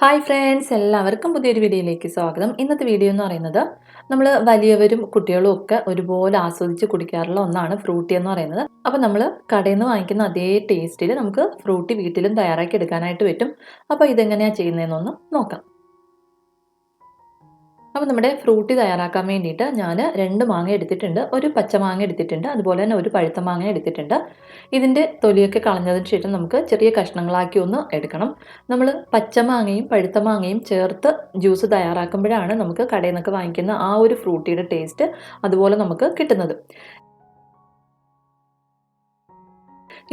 Hi friends എല്ലാവർക്കും പുതിയൊരു വീഡിയോയിലേക്ക് സ്വാഗതം. ഇന്നത്തെ വീഡിയോ എന്ന് പറയുന്നത് നമ്മൾ വലിയവരും കുട്ടികളും ഒക്കെ ഒരുപോലെ ആസ്വദിച്ച് കുടിക്കാറുള്ള ഒന്നാണ് ഫ്രൂട്ടി എന്ന് പറയുന്നത്. അപ്പോൾ നമ്മൾ കടയിൽ നിന്ന് വാങ്ങിക്കുന്ന അതേ ടേസ്റ്റിൽ നമുക്ക് ഫ്രൂട്ടി വീട്ടിലും തയ്യാറാക്കി എടുക്കാനായിട്ട് പറ്റും. അപ്പോൾ ഇതെങ്ങനെയാണ് ചെയ്യുന്നതെന്നൊന്ന് നോക്കാം. അപ്പോൾ നമ്മുടെ ഫ്രൂട്ടി തയ്യാറാക്കാൻ വേണ്ടിയിട്ട് ഞാൻ രണ്ട് മാങ്ങ എടുത്തിട്ടുണ്ട്. ഒരു പച്ചമാങ്ങ എടുത്തിട്ടുണ്ട്. അതുപോലെ തന്നെ ഒരു പഴുത്ത മാങ്ങ എടുത്തിട്ടുണ്ട്. ഇതിന്റെ തൊലിയൊക്കെ കളഞ്ഞതിന് ശേഷം നമുക്ക് ചെറിയ കഷ്ണങ്ങളാക്കി ഒന്ന് എടുക്കണം. നമ്മൾ പച്ചമാങ്ങയും പഴുത്ത മാങ്ങയും ചേർത്ത് ജ്യൂസ് തയ്യാറാക്കുമ്പോഴാണ് നമുക്ക് കടയിൽ നിന്നൊക്കെ വാങ്ങിക്കുന്ന ആ ഒരു ഫ്രൂട്ടിയുടെ ടേസ്റ്റ് അതുപോലെ നമുക്ക് കിട്ടുന്നത്.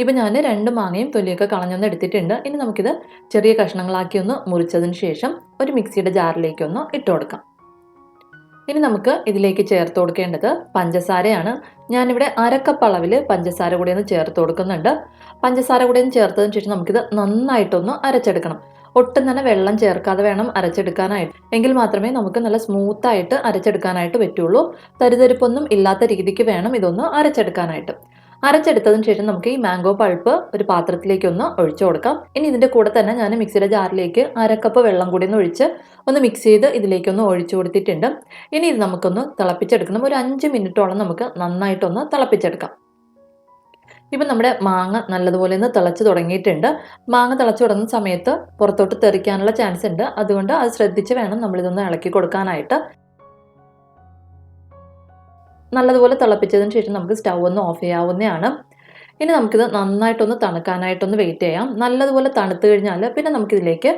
ഇപ്പം ഞാൻ രണ്ട് മാങ്ങയും തൊലിയൊക്കെ കളഞ്ഞൊന്ന് എടുത്തിട്ടുണ്ട്. ഇനി നമുക്കിത് ചെറിയ കഷ്ണങ്ങളാക്കി ഒന്ന് മുറിച്ചതിന് ശേഷം ഒരു മിക്സിയുടെ ജാറിലേക്ക് ഒന്ന് ഇട്ട് കൊടുക്കാം. ഇനി നമുക്ക് ഇതിലേക്ക് ചേർത്ത് കൊടുക്കേണ്ടത് പഞ്ചസാരയാണ്. ഞാനിവിടെ അരക്കപ്പ് അളവിൽ പഞ്ചസാര കൂടി ഒന്ന് ചേർത്ത് കൊടുക്കുന്നുണ്ട്. പഞ്ചസാര കൂടി ഒന്ന് ചേർത്തതിന് ശേഷം നമുക്കിത് നന്നായിട്ടൊന്ന് അരച്ചെടുക്കണം. ഒട്ടും തന്നെ വെള്ളം ചേർക്കാതെ വേണം അരച്ചെടുക്കാനായിട്ട്. എങ്കിൽ മാത്രമേ നമുക്ക് നല്ല സ്മൂത്തായിട്ട് അരച്ചെടുക്കാനായിട്ട് പറ്റുള്ളൂ. തരിതരിപ്പൊന്നും ഇല്ലാത്ത രീതിക്ക് വേണം ഇതൊന്ന് അരച്ചെടുക്കാനായിട്ട്. അരച്ചെടുത്തതിന് ശേഷം നമുക്ക് ഈ മാംഗോ പൾപ്പ് ഒരു പാത്രത്തിലേക്ക് ഒന്ന് ഒഴിച്ചു കൊടുക്കാം. ഇനി ഇതിന്റെ കൂടെ തന്നെ ഞാൻ മിക്സിയുടെ ജാറിലേക്ക് അരക്കപ്പ് വെള്ളം കൂടി ഒന്ന് ഒഴിച്ച് ഒന്ന് മിക്സ് ചെയ്ത് ഇതിലേക്കൊന്ന് ഒഴിച്ചു കൊടുത്തിട്ടുണ്ട്. ഇനി ഇത് നമുക്കൊന്ന് തിളപ്പിച്ചെടുക്കണം. ഒരു അഞ്ച് മിനിറ്റോളം നമുക്ക് നന്നായിട്ടൊന്ന് തിളപ്പിച്ചെടുക്കാം. ഇപ്പം നമ്മുടെ മാങ്ങ നല്ലതുപോലെ ഒന്ന് തിളച്ച് തുടങ്ങിയിട്ടുണ്ട്. മാങ്ങ തിളച്ച് തുടങ്ങുന്ന സമയത്ത് പുറത്തോട്ട് തെറിക്കാനുള്ള ചാൻസ് ഉണ്ട്. അതുകൊണ്ട് അത് ശ്രദ്ധിച്ച് വേണം നമ്മളിതൊന്ന് ഇളക്കി കൊടുക്കാനായിട്ട്. നല്ലതുപോലെ തിളപ്പിച്ചതിന് ശേഷം നമുക്ക് സ്റ്റൗ ഒന്ന് ഓഫ് ചെയ്യാവുന്നതാണ്. ഇനി നമുക്കിത് നന്നായിട്ടൊന്ന് തണുക്കാനായിട്ടൊന്ന് വെയിറ്റ് ചെയ്യാം. നല്ലതുപോലെ തണുത്ത് കഴിഞ്ഞാൽ പിന്നെ നമുക്കിതിലേക്ക്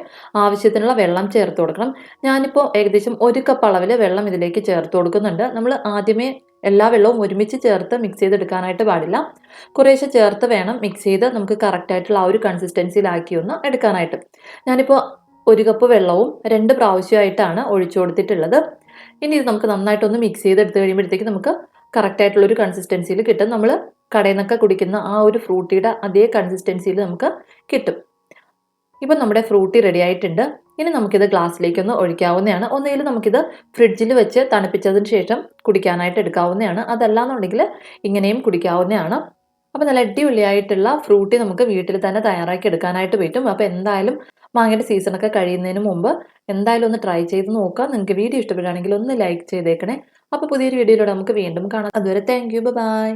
ആവശ്യത്തിനുള്ള വെള്ളം ചേർത്ത് കൊടുക്കണം. ഞാനിപ്പോൾ ഏകദേശം ഒരു കപ്പ് അളവിൽ വെള്ളം ഇതിലേക്ക് ചേർത്ത് കൊടുക്കുന്നുണ്ട്. നമ്മൾ ആദ്യമേ എല്ലാ വെള്ളവും ഒരുമിച്ച് ചേർത്ത് മിക്സ് ചെയ്തെടുക്കാനായിട്ട് പാടില്ല. കുറേശ്ശെ ചേർത്ത് വേണം മിക്സ് ചെയ്ത് നമുക്ക് കറക്റ്റായിട്ടുള്ള ആ ഒരു കൺസിസ്റ്റൻസിയിലാക്കി ഒന്ന് എടുക്കാനായിട്ട്. ഞാനിപ്പോൾ ഒരു കപ്പ് വെള്ളവും രണ്ട് പ്രാവശ്യമായിട്ടാണ് ഒഴിച്ചു കൊടുത്തിട്ടുള്ളത്. ഇനി ഇത് നമുക്ക് നന്നായിട്ടൊന്ന് മിക്സ് ചെയ്തെടുത്ത് കഴിയുമ്പോഴത്തേക്ക് നമുക്ക് കറക്റ്റായിട്ടുള്ളൊരു കൺസിസ്റ്റൻസിയിൽ കിട്ടും. നമ്മൾ കടയിൽ നിന്നൊക്കെ കുടിക്കുന്ന ആ ഒരു ഫ്രൂട്ടിയുടെ അതേ കൺസിസ്റ്റൻസിയിൽ നമുക്ക് കിട്ടും. ഇപ്പം നമ്മുടെ ഫ്രൂട്ടി റെഡി ആയിട്ടുണ്ട്. ഇനി നമുക്കിത് ഗ്ലാസ്സിലേക്കൊന്ന് ഒഴിക്കാവുന്നതാണ്. ഒന്നുകിൽ നമുക്കിത് ഫ്രിഡ്ജിൽ വെച്ച് തണുപ്പിച്ചതിന് ശേഷം കുടിക്കാനായിട്ട് എടുക്കാവുന്നതാണ്. അതല്ലാന്നുണ്ടെങ്കിൽ ഇങ്ങനെയും കുടിക്കാവുന്നതാണ്. അപ്പോൾ നല്ല അടിപൊളിയായിട്ടുള്ള ഫ്രൂട്ടി നമുക്ക് വീട്ടിൽ തന്നെ തയ്യാറാക്കി എടുക്കാനായിട്ട് പറ്റും. അപ്പോൾ എന്തായാലും മാങ്ങയുടെ സീസണൊക്കെ കഴിയുന്നതിന് മുമ്പ് എന്തായാലും ഒന്ന് ട്രൈ ചെയ്ത് നോക്കാം നിങ്ങൾക്ക് വീഡിയോ ഇഷ്ടപ്പെടുകയാണെങ്കിൽ ഒന്ന് ലൈക്ക് ചെയ്തേക്കണേ. അപ്പോൾ പുതിയൊരു വീഡിയോയിലൂടെ നമുക്ക് വീണ്ടും കാണാം. അതുവരെ താങ്ക് യു ബൈ